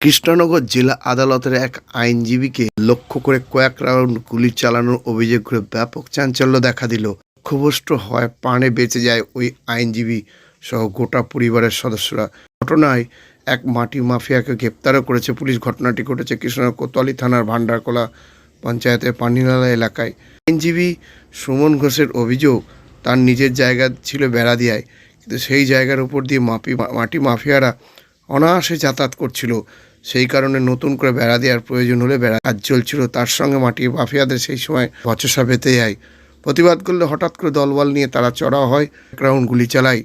কৃষ্ণনগর জেলা আদালতের এক আইনজীবীকে লক্ষ্য করে কয়েক রাউন্ড গুলি চালানোর অভিযোগ করে ব্যাপক চাঞ্চল্য দেখা দিল। লক্ষ্যভ্রষ্ট হয়, প্রাণে বেঁচে যায় ওই আইনজীবী সহ গোটা পরিবারের সদস্যরা। ঘটনায় এক মাটি মাফিয়াকে গ্রেপ্তারও করেছে পুলিশ। ঘটনাটি ঘটেছে কৃষ্ণনগর কোতোয়ালি থানার ভান্ডারকোলা পঞ্চায়েতের পানিনালা এলাকায়। আইনজীবী সুমন ঘোষের অভিযোগ, তার নিজের জায়গা ছিল বেড়া বেড়াদিয়ায়, কিন্তু সেই জায়গার উপর দিয়ে মাপি, মাটি মাফিয়ারা অনায়াসে যাতায়াত করছিল। সেই কারণে নতুন করে বেড়া দেওয়ার প্রয়োজন হলে বেড়া কাজ চলছিল। তার সঙ্গে মাটি মাফিয়াদের সেই সময় বচসা পেতে যায় প্রতিবাদ করলে হঠাৎ করে দলবল নিয়ে তারা চড়াও হয় এক রাউন্ড গুলি চালায়।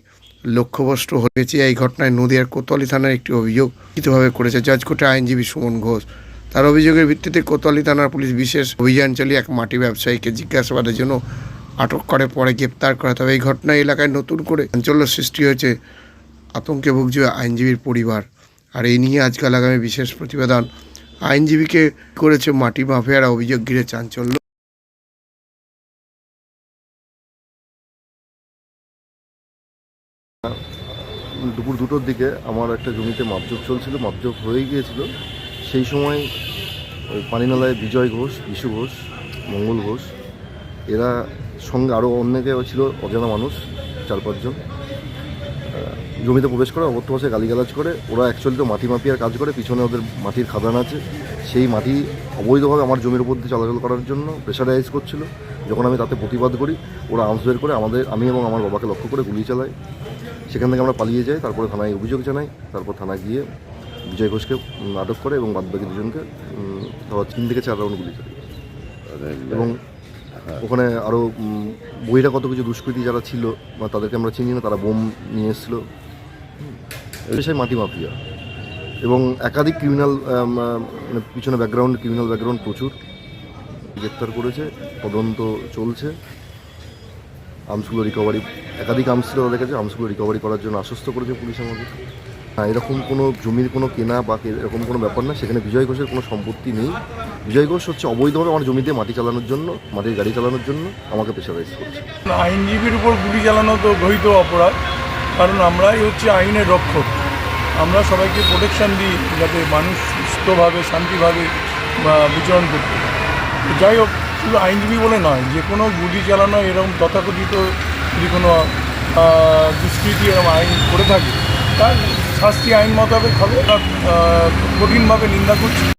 লক্ষ্যভ্রষ্ট হয়েছে এই ঘটনায় নদিয়ার কোতোয়ালি থানার একটি অভিযোগ লিখিতভাবে করেছে জজকোটে আইনজীবী সুমন ঘোষ। তার অভিযোগের ভিত্তিতে কোতোয়ালি থানার পুলিশ বিশেষ অভিযান চালিয়ে এক মাটি ব্যবসায়ীকে জিজ্ঞাসাবাদের জন্য আটক করে, পরে গ্রেপ্তার করা। তবে এই ঘটনায় এলাকায় নতুন করে চাঞ্চল্য সৃষ্টি হয়েছে। আতঙ্কে ভুগছে আইনজীবীর পরিবার। আর এই নিয়ে আজকাল আগামী বিশেষ প্রতিবেদন। আইনজীবীকে করেছে মাটি মাফিয়ারা অভিযোগ ঘিরে চাঞ্চল্য। দুপুর দুটোর দিকে আমার একটা জমিতে মাপজোক চলছিল, মাপজোক হয়ে গিয়েছিল। সেই সময় ওই পানিনালায় বিজয় ঘোষ, বিশু ঘোষ, মঙ্গল ঘোষ, এরা সঙ্গে আরও অনেকে ছিল, অজানা মানুষ, চার পাঁচজন। জমিতে প্রবেশ করে অবত্য ভাষায় গালিগালাজ করে ওরা অ্যাকচুয়ালি তো মাটি মাফিয়ার কাজ করে পিছনে ওদের মাটির খাদান আছে। সেই মাটি অবৈধভাবে আমার জমির উপর দিয়ে চলাচল করার জন্য প্রেশারাইজ করছিল। যখন আমি তাতে প্রতিবাদ করি ওরা আর্মস বের করে আমাদের আমি এবং আমার বাবাকে লক্ষ্য করে গুলি চালায়। সেখান থেকে আমরা পালিয়ে যাই তারপরে থানায় অভিযোগ জানাই তারপর থানায় গিয়ে বিজয় ঘোষকে আটক করে এবং বাদবাকি দুজনকে তিন থেকে চার রাউন্ড গুলি চালাই এবং ওখানে আরও বহিরাগত কিছু দুষ্কৃতী যারা ছিল বা তাদেরকে আমরা চিনি না তারা বোম নিয়ে এসেছিল। পেশায় মাটি মাফিয়া। এবং একাধিক ক্রিমিনাল মানে পিছনে ব্যাকগ্রাউন্ড ক্রিমিনাল ব্যাকগ্রাউন্ড প্রচুর। গ্রেপ্তার করেছে তদন্ত চলছে। আর্মসগুলো রিকভারি একাধিক আর্মস ছিল তাদের কাছে আর্মসগুলো রিকভারি করার জন্য আশ্বস্ত করেছে পুলিশ আমাকে। হ্যাঁ এরকম কোনো জমির কোনো কেনা বা এরকম কোনো ব্যাপার না, সেখানে বিজয় ঘোষের কোনো সম্পত্তি নেই। বিজয় ঘোষ হচ্ছে অবৈধভাবে আমার জমিতে মাটি চালানোর জন্য, মাটির গাড়ি চালানোর জন্য আমাকে প্রেশারাইজ করছে। আইনজীবীর উপর গুলি চালানো তো ঘোষিত অপরাধ, কারণ আমরাই হচ্ছে আইনের রক্ষক। আমরা সবাইকে প্রোটেকশন দিই যাতে মানুষ সুস্থভাবে, শান্তিভাবে বিচরণ করতে যাই হোক, শুধু আইনজীবী বলে নয়, যে কোনো গুলি চালানো এরকম তথাকথিত যদি কোনো দুষ্কৃতি এরকম আইন করে থাকে, তার শাস্তি আইন মোতাবেক হবে কঠিনভাবে নিন্দা করছি।